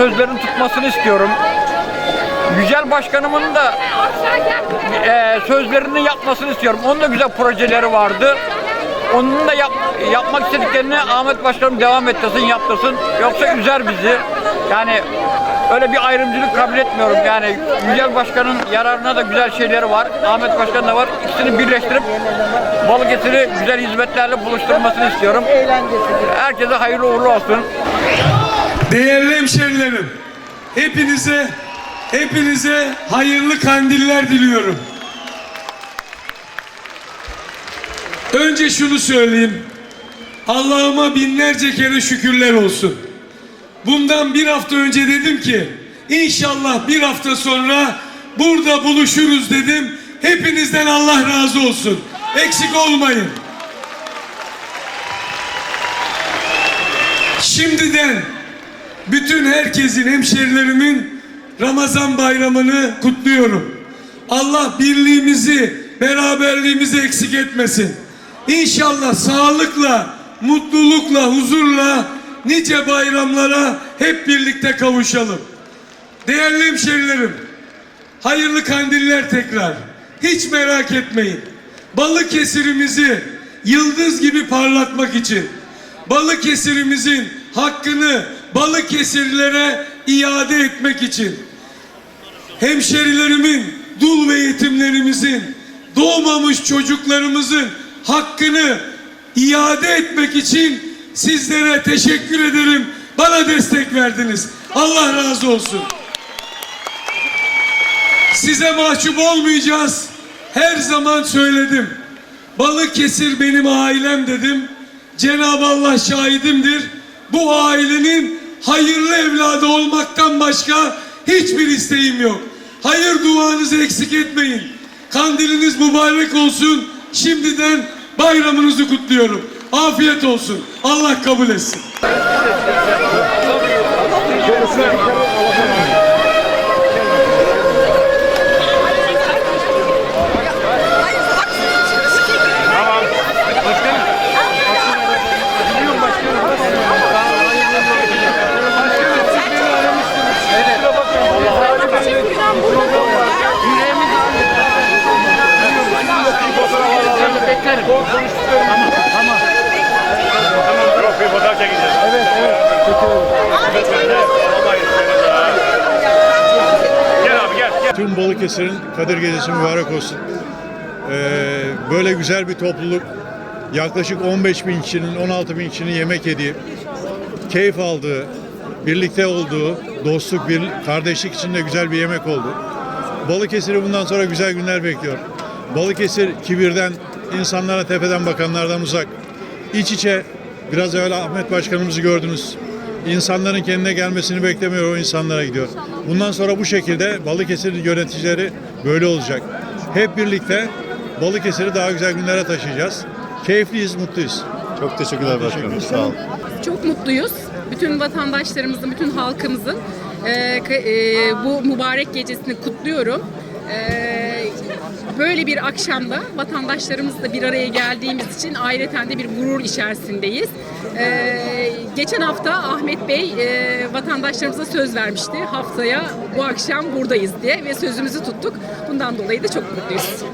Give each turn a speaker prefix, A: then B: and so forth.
A: Sözlerini tutmasını istiyorum. Yücel Başkanımın da e, sözlerini yapmasını istiyorum. Onun da güzel projeleri vardı. Onun da yap- yapmak istediklerini Ahmet Başkanım devam ettirsin, yaptırsın. Yoksa üzer bizi. Yani öyle bir ayrımcılık kabul etmiyorum. Yani Yücel Başkan'ın yararına da güzel şeyleri var. Ahmet Başkan da var. İkisini birleştirip Balıkesir'i güzel hizmetlerle buluşturmasını istiyorum. Herkese hayırlı uğurlu olsun.
B: Değerli hemşerilerim, hepinize hepinize hayırlı kandiller diliyorum. Önce şunu söyleyeyim. Allah'ıma binlerce kere şükürler olsun. Bundan bir hafta önce dedim ki inşallah bir hafta sonra burada buluşuruz dedim. Hepinizden Allah razı olsun. Eksik olmayın. Şimdiden bütün herkesin, hemşerilerimin Ramazan bayramını kutluyorum. Allah birliğimizi, beraberliğimizi eksik etmesin. İnşallah sağlıkla, mutlulukla, huzurla nice bayramlara hep birlikte kavuşalım. Değerli hemşerilerim, hayırlı kandiller tekrar. Hiç merak etmeyin. Balıkesir'imizi yıldız gibi parlatmak için Balıkesir'imizin hakkını Balıkesirlilere iade etmek için hemşerilerimin, dul ve yetimlerimizin, doğmamış çocuklarımızın hakkını iade etmek için sizlere teşekkür ederim. Bana destek verdiniz. Allah razı olsun. Size mahcup olmayacağız. Her zaman söyledim. Balıkesir benim ailem dedim. Cenab-ı Allah şahidimdir. Bu ailenin hayırlı evladı olmaktan başka hiçbir isteğim yok. Hayır duanızı eksik etmeyin. Kandiliniz mübarek olsun. Şimdiden bayramınızı kutluyorum. Afiyet olsun. Allah kabul etsin.
C: Yok bir fotoğraf çekeceğiz. Evet, evet. Gel abi gel. gel.
D: Tüm Balıkesir'in Kadir Gecesi mübarek olsun. Ee, böyle güzel bir topluluk yaklaşık 15 bin kişinin 16 bin kişinin yemek yediği, keyif aldığı, birlikte olduğu, dostluk, bir, kardeşlik içinde güzel bir yemek oldu. Balıkesir'i bundan sonra güzel günler bekliyor. Balıkesir kibirden, insanlara tepeden bakanlardan uzak. İç içe, biraz evvel Ahmet Başkanımızı gördünüz. İnsanların kendine gelmesini beklemiyor, o insanlara gidiyor. Bundan sonra bu şekilde Balıkesir yöneticileri böyle olacak. Hep birlikte Balıkesir'i daha güzel günlere taşıyacağız. Keyifliyiz, mutluyuz.
E: Çok teşekkürler başkanım. Sağ olun.
F: Çok mutluyuz. Bütün vatandaşlarımızın, bütün halkımızın e, e, bu mübarek gecesini kutluyorum. E, böyle bir akşamda vatandaşlarımızla bir araya geldiğimiz için ayrıca de bir gurur içerisindeyiz. E, geçen hafta Ahmet Bey e, vatandaşlarımıza söz vermişti. Haftaya bu akşam buradayız diye ve sözümüzü tuttuk. Bundan dolayı da çok mutluyuz.